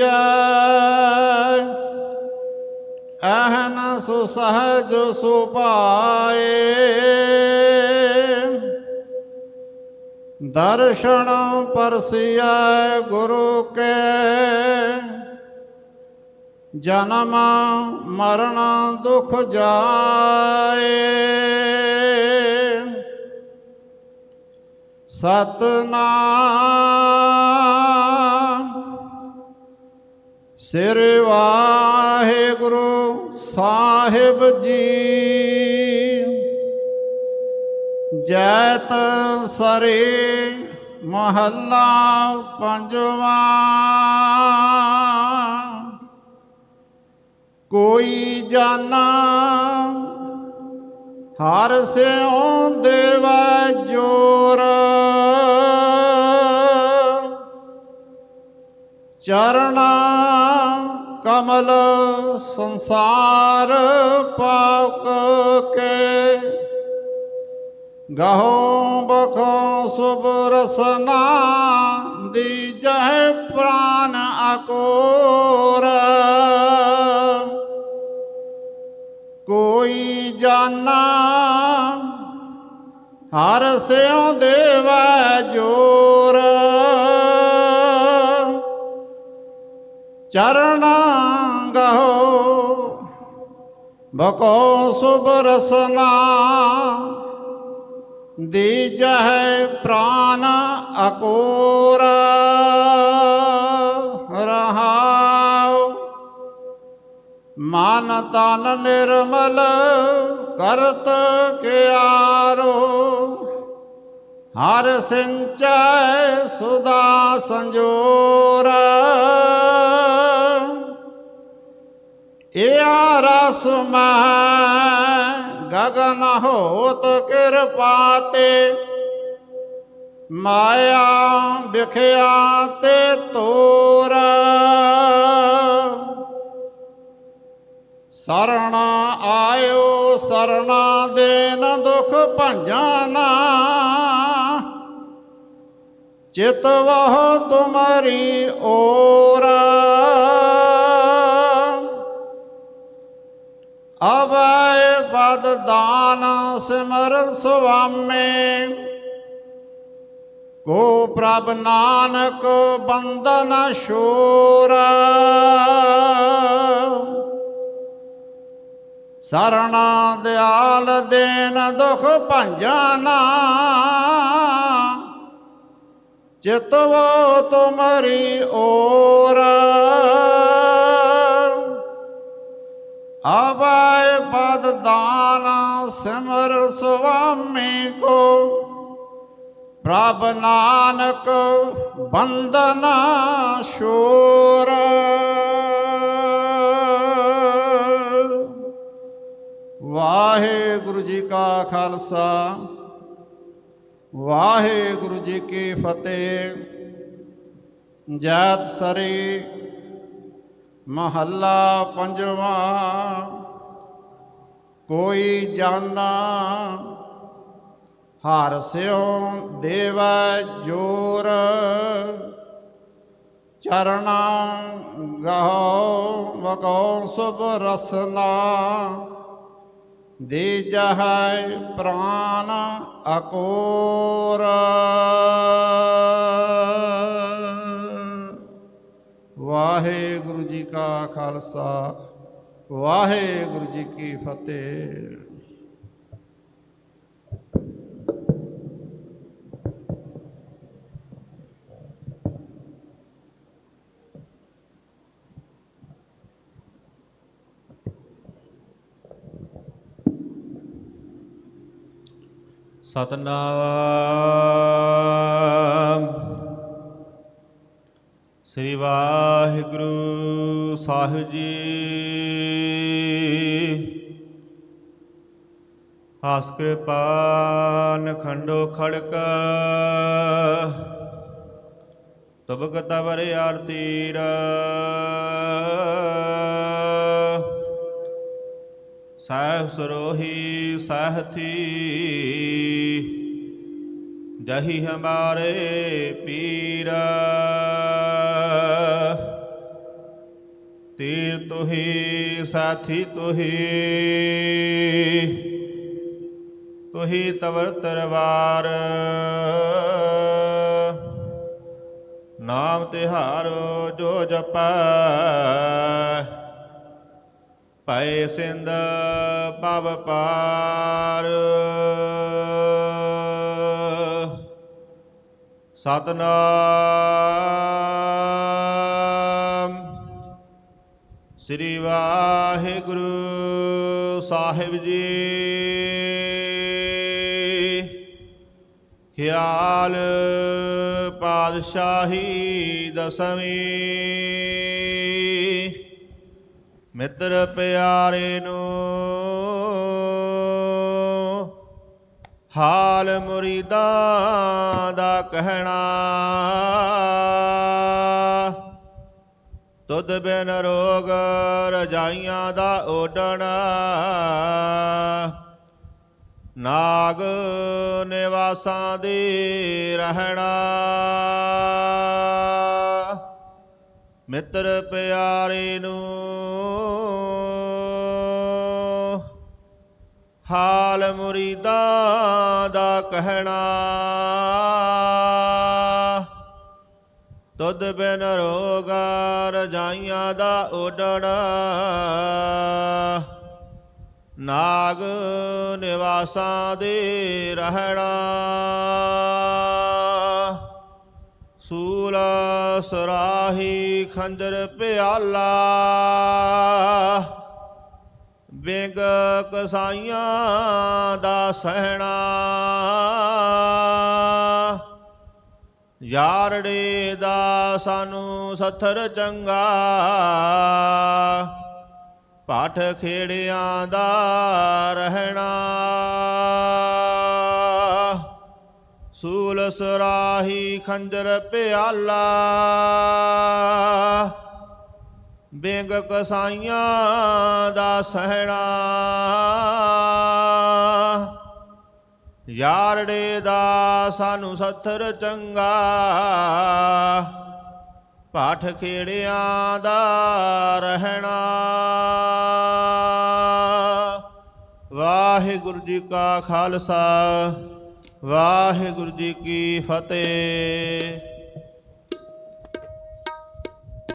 ਪਰਸੀਐ ਅਹਨ ਸੁ ਸਹਜ ਸੁਪਾਏ ਦਰਸ਼ਨ ਪਰਸੀਐ ਗੁਰੂ ਕੇ। ਜਨਮ ਮਰਨ ਦੁਖ ਜਾਏ। ਸਤਨਾਮ। ਸਿਰ ਵਾਹਿਗੁਰੂ ਸਾਹਿਬ ਜੀ। ਜੈਤ ਸਰੀ ਮਹੱਲਾ ਪੰਜਵਾ। ਕੋਈ ਜਾਣਾ ਹਰ ਸਿਉ ਦੇਵੈ ਜੋਰ। ਚਰਣਾ ਕਮਲ ਸੰਸਾਰ ਪਾਕ ਕੇ। ਗਹੋ ਬਖੋ ਸੁਭ ਰਸਨਾ ਦੀ ਜਹ ਪ੍ਰਾਨ ਅਕੋਰ। ਕੋਈ ਜਾਣਾ ਹਰ ਸਿਉ ਦੇਵੈ ਜੋਰ। ਚਰਣਾ ਗਹੋ ਬਕੋ ਸੁਭ ਰਸਨਾ। ਦੀਜਹਿ ਪ੍ਰਾਨ ਅਕੋਰ। ਰਹਾਉ। ਮਨ ਤਨ ਨਿਰਮਲ ਕਰਤ ਕਿਆਰੋ। ਹਰ ਸਿੰਚੈ ਸੁਦਾ ਸੰਜੋਰ। ਇਆ ਰਸ ਮਹਿ ਗਗਨ ਹੋਤ ਕਿਰਪਾ ਤੇ ਮਾਇਆ ਵਿਖਿਆ ਤੇ ਤੋਰ। ਸਰਣ ਆਇਓ, ਸਰਣਾ ਦੇਨ ਦੁਖ ਭੰਜਾਨਾ। ਚਿਤ ਵਹ ਤੁਮਰੀ ਓਰਾ। ਅਵੈ ਬਦ ਦਾਨ ਸਿਮਰ ਸੁਆਮੇ। ਕੋ ਪ੍ਰਭ ਨਾਨਕ ਬੰਦਨ ਸ਼ੋਰ ਸਰਣਾ ਦਿਆਲ ਦੇਨ ਦੁਖ ਭੰਜਾਨਾ। ਚਿਤਵੋ ਤੁਮਰੀ ਓਰਾ। ਆਵਾਏ ਪਦ ਦਾਨ ਸਿਮਰ ਸੁਆਮੀ ਕੋ। ਪ੍ਰਭ ਨਾਨਕ ਬੰਦਨਾ ਸ਼ੋਰ ਵਾਹਿਗੁਰੂ ਜੀ ਕਾ ਖਾਲਸਾ, ਵਾਹਿਗੁਰੂ ਜੀ ਕੀ ਫਤਿਹ। ਜੈਤ ਸਰੀ ਮਹੱਲਾ ਪੰਜਵਾਂ, ਕੋਈ ਜਾਣਾ ਹਰ ਸਿਉ ਦੇਵੈ ਜੋਰ, ਚਰਣਾ ਗਹੋ ਵਕੋ ਸੁਭ ਰਸਨਾ ਦੇ ਜਹੈ ਪ੍ਰਾਨ ਅਕੋਰ। ਵਾਹਿਗੁਰੂ ਜੀ ਕਾ ਖਾਲਸਾ ਵਾਹਿਗੁਰੂ ਜੀ ਕੀ ਫਤਿਹ ਸਤਨਾਮ ਸ੍ਰੀ ਵਾਹਿਗੁਰੂ ਸਾਹਿਬ ਜੀ। ਹਾਸ ਕਿਰਪਾਨ ਖੰਡੋ ਖੜਕ। ਤਬਕ ਤਵਰ ਆਰਤੀਰ ਸਾਹਿਬ ਸਰੋਹੀ ਸਹਥੀ ਜਹੀ ਹਮਾਰੇ ਪੀਰਾ। ਤੀਰ ਤੁਹੀ, ਸਾਥੀ ਤੁਹੀ। ਤੁਹੀ ਤਵਰ ਤਰਵਾਰ ਨਾਮ ਤਿਹਾਰੋ ਜੋ ਜਪੈ ਪਏ ਸਿੰਧ ਪਵ ਪਾਰ। ਸਤਨਾਮ। ਸ੍ਰੀ ਵਾਹਿਗੁਰੂ ਸਾਹਿਬ ਜੀ। ਖਿਆਲ ਪਾਤਸ਼ਾਹੀ ਦਸਵੀਂ। ਮਿੱਤਰ ਪਿਆਰੇ ਨੂੰ ਹਾਲ ਮੁਰੀਦਾਂ ਦਾ ਕਹਿਣਾ। ਤੁਧ ਬਿਨ ਰੋਗ ਰਜਾਈਆਂ ਦਾ ਓਡਣਾ ਨਾਗ ਨਿਵਾਸਾਂ ਦੇ ਰਹਿਣਾ। ਮਿੱਤਰ ਪਿਆਰੇ ਨੂੰ, ਹਾਲ ਮੁਰੀਦਾਂ ਦਾ ਕਹਿਣਾ। ਤੁਧ ਬਿਨ ਰੋਗ ਰਜਾਈਆਂ ਦਾ ਓਡਣਾ ਨਾਗ ਨਿਵਾਸਾਂ ਦੇ ਰਹਿਣਾ। ਸੂਲ ਸਰਾਹੀ ਖੰਜਰ ਪਿਆਲਾ। ਬਿੰਗ ਕਸਾਈਆਂ ਦਾ ਸਹਿਣਾ। ਯਾਰੜੇ ਦਾ ਸਾਨੂੰ ਸੱਥਰ ਚੰਗਾ। ਪਾਠ ਖੇੜਿਆਂ ਦਾ ਰਹਿਣਾ। ਸੂਲ ਸਰਾਹੀ ਖੰਜਰ ਪਿਆਲਾ। ਬਿੰਗ ਕਸਾਈਆਂ ਦਾ ਸਹਿਣਾ। ਯਾਰੜੇ ਦਾ ਸਾਨੂੰ ਸੱਥਰ ਚੰਗਾ। ਪਾਠ ਖੇੜਿਆਂ ਦਾ ਰਹਿਣਾ। ਵਾਹਿਗੁਰੂ ਜੀ ਕਾ ਖਾਲਸਾ, ਵਾਹਿਗੁਰੂ ਜੀ ਕੀ ਫਤਿਹ।